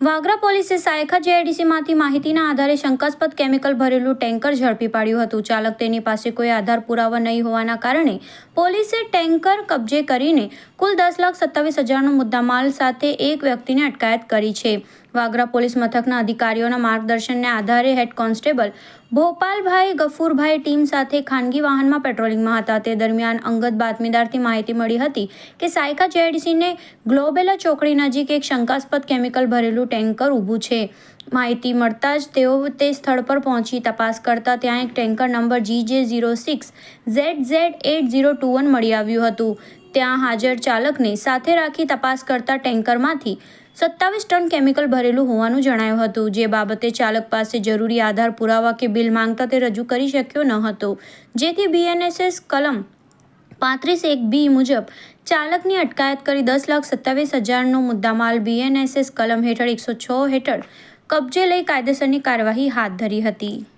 વાગરા પોલીસે સાયખા જેઆઈડીસીમાંથી માહિતીના આધારે શંકાસ્પદ કેમિકલ ભરેલું ટેન્કર ઝડપી પાડ્યું હતું. ચાલક તેની પાસે કોઈ આધાર પુરાવા નહીં હોવાના કારણે પોલીસે ટેન્કર કબજે કરીને કુલ દસ લાખ સત્તાવીસ હજારનો મુદ્દામાલ સાથે એક વ્યક્તિને અટકાયત કરી છે. વાગરા પોલીસ મથકના અધિકારીઓના માર્ગદર્શનને આધારે હેડ કોન્સ્ટેબલ ભોપાલભાઈ ગફુરભાઈ ટીમ સાથે ખાનગી વાહનમાં પેટ્રોલિંગમાં હતા. તે દરમિયાન અંગત બાતમીદારથી માહિતી મળી હતી કે સાયકા જેઆઈડીસીને ગ્લોબેલા ચોકડી નજીક એક શંકાસ્પદ કેમિકલ ભરેલું ટેન્કર ઊભું છે. માહિતી મળતા જ તેઓ તે સ્થળ પર પહોંચી તપાસ કરતા ત્યાં એક tanker number G J zero six Z Z eight zero two one મળી આવ્યું હતું. ત્યાં હાજર ચાલકને સાથે રાખી તપાસ કરતા ટેન્કરમાંથી સત્તાવીસ ટન કેમિકલ ભરેલું હોવાનું જણાયું હતું. જે બાબતે ચાલક પાસે જરૂરી આધાર પુરાવા કે બિલ માંગતા તે રજૂ કરી શક્યો ન હતો. જેથી બીએનએસએસ કલમ પાંત્રીસ એક બી મુજબ ચાલકની અટકાયત કરી દસ લાખ સત્તાવીસ હજારનો મુદ્દામાલ બીએનએસએસ કલમ હેઠળ એકસો છ હેઠળ કબજે લઈ કાયદેસરની કાર્યવાહી હાથ ધરી હતી.